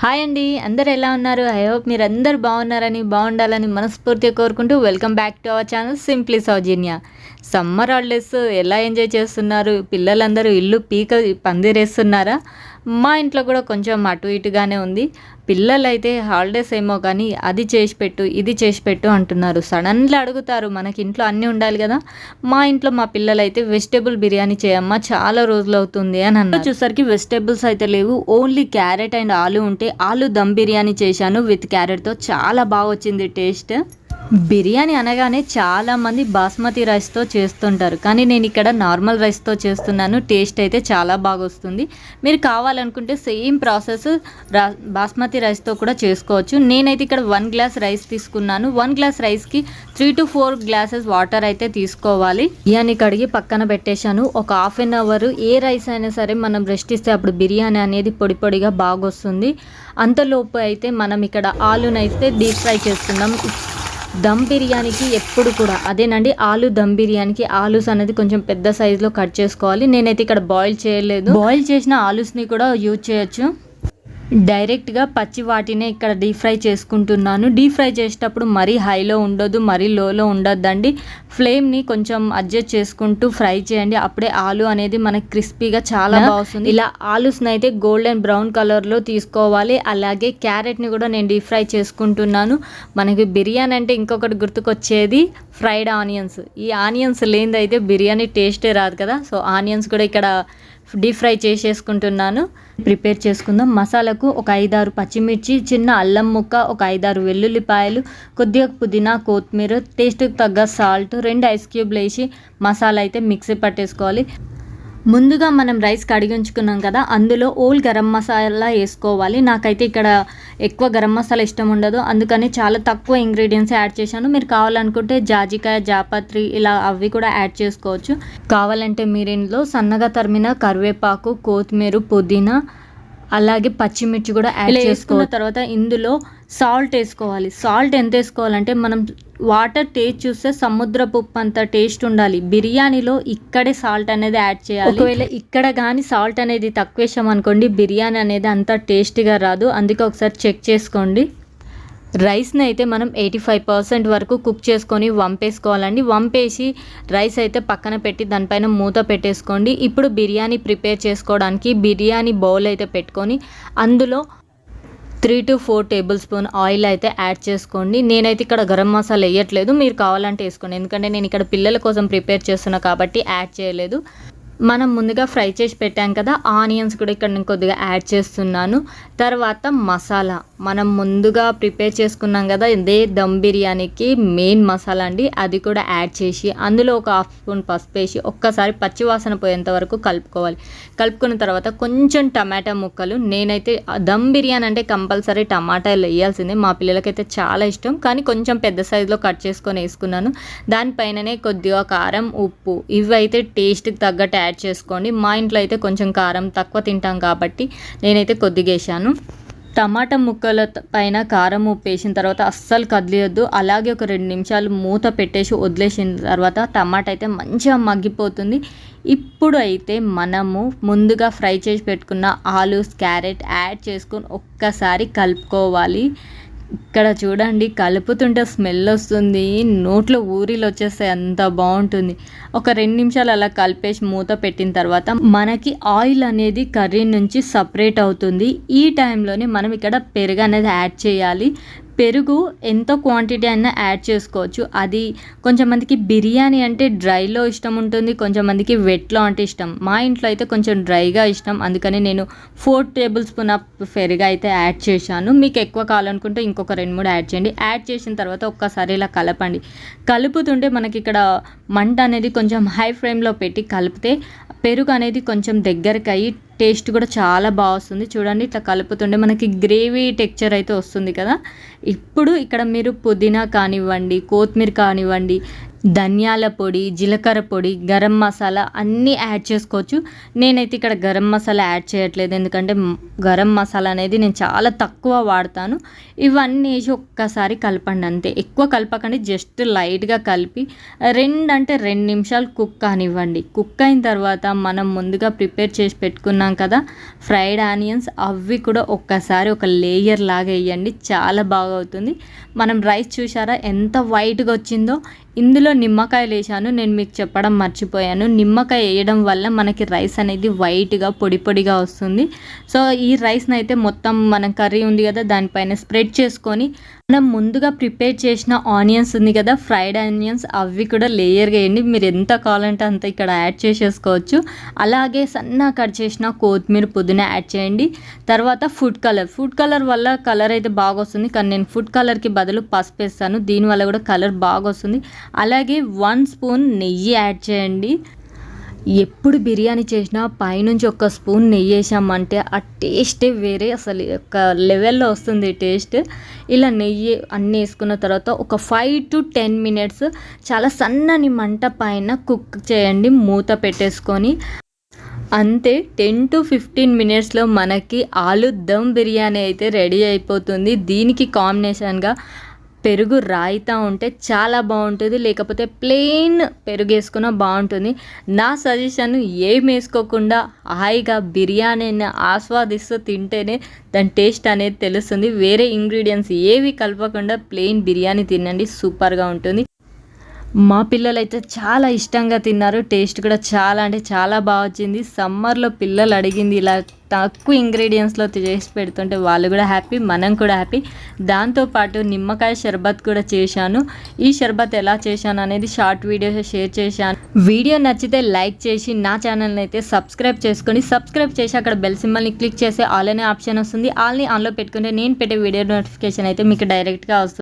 Hi అండి అందరు ఎలా ఉన్నారు? ఐ హోప్ మీరు అందరు బాగున్నారని బాగుండాలని మనస్ఫూర్తిగా కోరుకుంటూ welcome back to our channel simply Soujanya summer holidays ఎలా ఎంజాయ్ చేస్తున్నారు? పిల్లలందరూ ఇల్లు పీక పందిరేస్తున్నారా? మా ఇంట్లో కూడా కొంచెం అటు ఇటుగానే ఉంది. పిల్లలైతే హాలిడేస్ ఏమో కానీ అది చేసి పెట్టు ఇది చేసి పెట్టు అంటున్నారు. సడన్గా అడుగుతారు మనకి ఇంట్లో అన్నీ ఉండాలి కదా. మా ఇంట్లో మా పిల్లలైతే వెజిటేబుల్ బిర్యానీ చేయమ్మా చాలా రోజులు అవుతుంది అని అన్నారు. చూసరికి వెజిటేబుల్స్ అయితే లేవు. ఓన్లీ క్యారెట్ అండ్ ఆలు ఉంటే ఆలు దమ్ బిర్యానీ చేశాను విత్ క్యారెట్తో చాలా బాగా వచ్చింది టేస్ట్ బిర్యానీ అనగానే చాలామంది బాస్మతి రైస్తో చేస్తుంటారు. కానీ నేను ఇక్కడ నార్మల్ రైస్తో చేస్తున్నాను. టేస్ట్ అయితే చాలా బాగా వస్తుంది. మీరు కావాలనుకుంటే సేమ్ ప్రాసెస్ రా బాస్మతి రైస్తో కూడా చేసుకోవచ్చు. నేనైతే ఇక్కడ వన్ గ్లాస్ రైస్ తీసుకున్నాను. వన్ గ్లాస్ రైస్కి three to four glasses water అయితే తీసుకోవాలి. బిర్యానీ కడిగి పక్కన పెట్టేశాను. ఒక హాఫ్ అన్ అవర్ ఏ రైస్ అయినా సరే మనం రెస్ట్ ఇస్తే అప్పుడు బిర్యానీ అనేది పొడి పొడిగా బాగా వస్తుంది అంతలోపు అయితే మనం ఇక్కడ ఆలునైతే డీప్ ఫ్రై చేస్తున్నాం. దమ్ బిర్యానీకి ఎప్పుడు కూడా అదేనండి ఆలు దమ్ బిర్యానీకి ఆలూస్ అనేది కొంచెం పెద్ద సైజులో కట్ చేసుకోవాలి. నేనైతే ఇక్కడ బాయిల్ చేయలేదు. బాయిల్ చేసిన ఆలూస్ని కూడా యూజ్ చేయొచ్చు. డైరెక్ట్గా పచ్చి వాటినే ఇక్కడ డీప్ ఫ్రై చేసుకుంటున్నాను. డీప్ ఫ్రై చేసేటప్పుడు మరీ హైలో ఉండొద్దు మరీ లోలో ఉండొద్దండి. ఫ్లేమ్ని కొంచెం అడ్జస్ట్ చేసుకుంటూ ఫ్రై చేయండి. అప్పుడే ఆలు అనేది మనకి క్రిస్పీగా చాలా బాగుంది ఇలా ఆలూస్ని అయితే గోల్డెన్ బ్రౌన్ కలర్లో తీసుకోవాలి. అలాగే క్యారెట్ని కూడా నేను డీప్ ఫ్రై చేసుకుంటున్నాను. మనకి బిర్యానీ అంటే ఇంకొకటి గుర్తుకొచ్చేది ఫ్రైడ్ ఆనియన్స్. ఈ ఆనియన్స్ లేనిదైతే బిర్యానీ టేస్టే రాదు కదా. సో ఆనియన్స్ కూడా ఇక్కడ డీప్ ఫ్రై చేసేసుకుంటున్నాను. ప్రిపేర్ చేసుకుందాం. మసాలాకు ఒక ఐదారు పచ్చిమిర్చి చిన్న అల్లం ముక్క ఒక ఐదారు వెల్లుల్లిపాయలు కొద్దిగా పుదీనా కొత్తిమీర టేస్ట్కి తగ్గ సాల్ట్ రెండు ఐస్ క్యూబ్లు వేసి మసాలా అయితే మిక్సీ పట్టేసుకోవాలి. ముందుగా మనం రైస్ కడిగి ఉంచుకున్నాం కదా అందులో ఓల్ గరం మసాలా వేసుకోవాలి. నాకైతే ఇక్కడ ఎక్కువ గరం మసాలా ఇష్టం ఉండదు. అందుకని చాలా తక్కువ ఇంగ్రీడియంట్స్ యాడ్ చేశాను. మీరు కావాలనుకుంటే జాజికాయ జాపత్రి ఇలా అవి కూడా యాడ్ చేసుకోవచ్చు. కావాలంటే మీరు ఇందులో సన్నగా తరిమిన కరివేపాకు కొత్తిమీర పుదీనా అలాగే పచ్చిమిర్చి కూడా యాడ్ చేసుకున్న తర్వాత ఇందులో సాల్ట్ వేసుకోవాలి. సాల్ట్ ఎంత వేసుకోవాలంటే మనం వాటర్ టేస్ట్ చూస్తే సముద్రపు ఉప్పు అంత టేస్ట్ ఉండాలి. బిర్యానీలో ఇక్కడే సాల్ట్ అనేది యాడ్ చేయాలి. ఒకవేళ ఇక్కడ కానీ సాల్ట్ అనేది తక్కువ వేసాం అనుకోండి బిర్యానీ అనేది అంత టేస్టీగా రాదు. అందుకే ఒకసారి చెక్ చేసుకోండి. రైస్ని అయితే మనం ఎయిటీ ఫైవ్ పర్సెంట్ వరకు కుక్ చేసుకొని వంపేసుకోవాలండి. వంపేసి రైస్ అయితే పక్కన పెట్టి దానిపైన మూత పెట్టేసుకోండి. ఇప్పుడు బిర్యానీ ప్రిపేర్ చేసుకోవడానికి బిర్యానీ బౌల్ అయితే పెట్టుకొని అందులో three to four tablespoon oil అయితే యాడ్ చేసుకోండి. నేనైతే ఇక్కడ గరం మసాలా వేయట్లేదు. మీరు కావాలంటే వేసుకోండి. ఎందుకంటే నేను ఇక్కడ పిల్లల కోసం ప్రిపేర్ చేస్తున్నా కాబట్టి యాడ్ చేయలేదు. మనం ముందుగా ఫ్రై చేసి పెట్టాం కదా ఆనియన్స్ కూడా ఇక్కడ నేను కొద్దిగా యాడ్ చేస్తున్నాను. తర్వాత మసాలా. మనం ముందుగా ప్రిపేర్ చేసుకున్నాం కదా ఇదే దమ్ బిర్యానీకి మెయిన్ మసాలా అండి. అది కూడా యాడ్ చేసి అందులో ఒక హాఫ్ స్పూన్ పసుపు వేసి ఒక్కసారి పచ్చివాసన పోయేంత వరకు కలుపుకోవాలి. కలుపుకున్న తర్వాత కొంచెం టమాటా ముక్కలు. నేనైతే దమ్ బిర్యానీ అంటే కంపల్సరీ టమాటాలు వేయాల్సిందే. మా పిల్లలకైతే చాలా ఇష్టం. కానీ కొంచెం పెద్ద సైజులో కట్ చేసుకొని వేసుకున్నాను. దానిపైననే కొద్దిగా కారం ఉప్పు ఇవైతే టేస్ట్కి తగ్గట్టు యాడ్ చేసుకోండి. మా ఇంట్లో అయితే కొంచెం కారం తక్కువ తింటాం కాబట్టి నేనైతే కొద్దిగా వేసాను. టమాటా ముక్కల పైన కారం ఉప్పేసిన తర్వాత అస్సలు కదిలియొద్దు. అలాగే ఒక రెండు నిమిషాలు మూత పెట్టేసి వదిలేసిన తర్వాత టమాటా అయితే మంచిగా మగ్గిపోతుంది. ఇప్పుడు అయితే మనము ముందుగా ఫ్రై చేసి పెట్టుకున్న ఆలూస్ క్యారెట్ యాడ్ చేసుకొని ఒక్కసారి కలుపుకోవాలి. ఇక్కడ చూడండి కలుపుతుంటే స్మెల్ వస్తుంది. నోట్లో ఊరిలో వచ్చేస్తే అంత బాగుంటుంది. ఒక రెండు నిమిషాలు అలా కలిపేసి మూత పెట్టిన తర్వాత మనకి ఆయిల్ అనేది కర్రీ నుంచి సపరేట్ అవుతుంది. ఈ టైంలోనే మనం ఇక్కడ పెరుగు అనేది యాడ్ చేయాలి. పెరుగు ఎంత క్వాంటిటీ అయినా యాడ్ చేసుకోవచ్చు. అది కొంచెం మందికి బిర్యానీ అంటే డ్రైలో ఇష్టం ఉంటుంది కొంచెం మందికి వెట్లో అంటే ఇష్టం. మా ఇంట్లో అయితే కొంచెం డ్రైగా ఇష్టం. అందుకని నేను ఫోర్ టేబుల్ స్పూన్ ఆఫ్ పెరుగు అయితే యాడ్ చేశాను. మీకు ఎక్కువ కావాలనుకుంటే ఇంకొక రెండు మూడు యాడ్ చేయండి. యాడ్ చేసిన తర్వాత ఒక్కసారి ఇలా కలపండి. కలుపుతుంటే మనకి ఇక్కడ మంట అనేది కొంచెం హై ఫ్లేమ్లో పెట్టి కలిపితే పెరుగు అనేది కొంచెం దగ్గరికి అయ్యి టేస్ట్ కూడా చాలా బాగా వస్తుంది. చూడండి ఇట్లా కలుపుతుంటే మనకి గ్రేవీ టెక్చర్ అయితే వస్తుంది కదా. ఇప్పుడు ఇక్కడ మీరు పుదీనా కానివ్వండి కొత్తిమీర కానివ్వండి ధనియాల పొడి జీలకర్ర పొడి గరం మసాలా అన్నీ యాడ్ చేసుకోవచ్చు. నేనైతే ఇక్కడ గరం మసాలా యాడ్ చేయట్లేదు. ఎందుకంటే గరం మసాలా అనేది నేను చాలా తక్కువ వాడతాను. ఇవన్నీ వేసి ఒక్కసారి కలపండి అంతే. ఎక్కువ కలపకండి జస్ట్ లైట్గా కలిపి రెండు అంటే రెండు నిమిషాలు కుక్ కానివ్వండి కుక్ అయిన తర్వాత మనం ముందుగా ప్రిపేర్ చేసి పెట్టుకున్నాం కదా ఫ్రైడ్ ఆనియన్స్ అవి కూడా ఒక్కసారి ఒక లేయర్ లాగా వేయండి. చాలా బాగా అవుతుంది. మనం రైస్ చూసారా? ఎంత వైట్గా వచ్చిందో. ఇందులో నిమ్మకాయలు వేసాను నేను మీకు చెప్పడం మర్చిపోయాను. నిమ్మకాయ వేయడం వల్ల మనకి రైస్ అనేది వైట్గా పొడి పొడిగా వస్తుంది. సో ఈ రైస్ని అయితే మొత్తం మనం కర్రీ ఉంది కదా దానిపైన స్ప్రెడ్ చేసుకొని మనం ముందుగా ప్రిపేర్ చేసిన ఆనియన్స్ ఉంది కదా ఫ్రైడ్ ఆనియన్స్ అవి కూడా లేయర్గా వేయండి. మీరు ఎంత కావాలంటే అంత ఇక్కడ యాడ్ చేసేసుకోవచ్చు. అలాగే సన్న కట్ చేసిన కొత్తిమీర పుదీనా యాడ్ చేయండి. తర్వాత ఫుడ్ కలర్. ఫుడ్ కలర్ వల్ల కలర్ అయితే బాగా వస్తుంది. కానీ నేను ఫుడ్ కలర్కి బదులు పసుపు వేస్తాను. దీనివల్ల కూడా కలర్ బాగా వస్తుంది. అలాగే వన్ స్పూన్ నెయ్యి యాడ్ చేయండి. ఎప్పుడు బిర్యానీ చేసినా పైనుంచి ఒక స్పూన్ నెయ్యి వేసామంటే ఆ టేస్టే వేరే అసలు ఒక లెవెల్లో వస్తుంది టేస్ట్. ఇలా నెయ్యి అన్నీ వేసుకున్న తర్వాత ఒక ఫైవ్ టు టెన్ మినిట్స్ చాలా సన్నని మంట పైన కుక్ చేయండి మూత పెట్టేసుకొని. అంతే టెన్ టు ఫిఫ్టీన్ మినిట్స్లో మనకి ఆలు దమ్ బిర్యానీ అయితే రెడీ అయిపోతుంది. దీనికి కాంబినేషన్గా పెరుగు రాయితా ఉంటే చాలా బాగుంటుంది లేకపోతే ప్లెయిన్ పెరుగు వేసుకున్నా బాగుంటుంది. నా సజెషన్ ఏం వేసుకోకుండా హాయిగా బిర్యానీని ఆస్వాదిస్తూ తింటేనే దాని టేస్ట్ అనేది తెలుస్తుంది. వేరే ఇంగ్రీడియంట్స్ ఏవి కలపకుండా ప్లెయిన్ బిర్యానీ తినండి సూపర్గా ఉంటుంది. మా పిల్లలు అయితే చాలా ఇష్టంగా తిన్నారు. టేస్ట్ కూడా చాలా అంటే చాలా బాగా వచ్చింది. సమ్మర్లో పిల్లలు అడిగింది ఇలా తక్కువ ఇంగ్రీడియంట్స్లో చేసి పెడుతుంటే వాళ్ళు కూడా హ్యాపీ మనం కూడా హ్యాపీ. దాంతోపాటు నిమ్మకాయ షర్బత్ కూడా చేశాను. ఈ షర్బత్ ఎలా చేశాను అనేది షార్ట్ వీడియో షేర్ చేశాను. వీడియో నచ్చితే లైక్ చేసి నా ఛానల్ని అయితే సబ్స్క్రైబ్ చేసుకొని సబ్స్క్రైబ్ చేసి అక్కడ బెల్ సింబల్ని క్లిక్ చేసి ఆల్ అనే ఆప్షన్ వస్తుంది. ఆల్ని ఆన్లో పెట్టుకుంటే నేను పెట్టే వీడియో నోటిఫికేషన్ అయితే మీకు డైరెక్ట్గా వస్తుంది.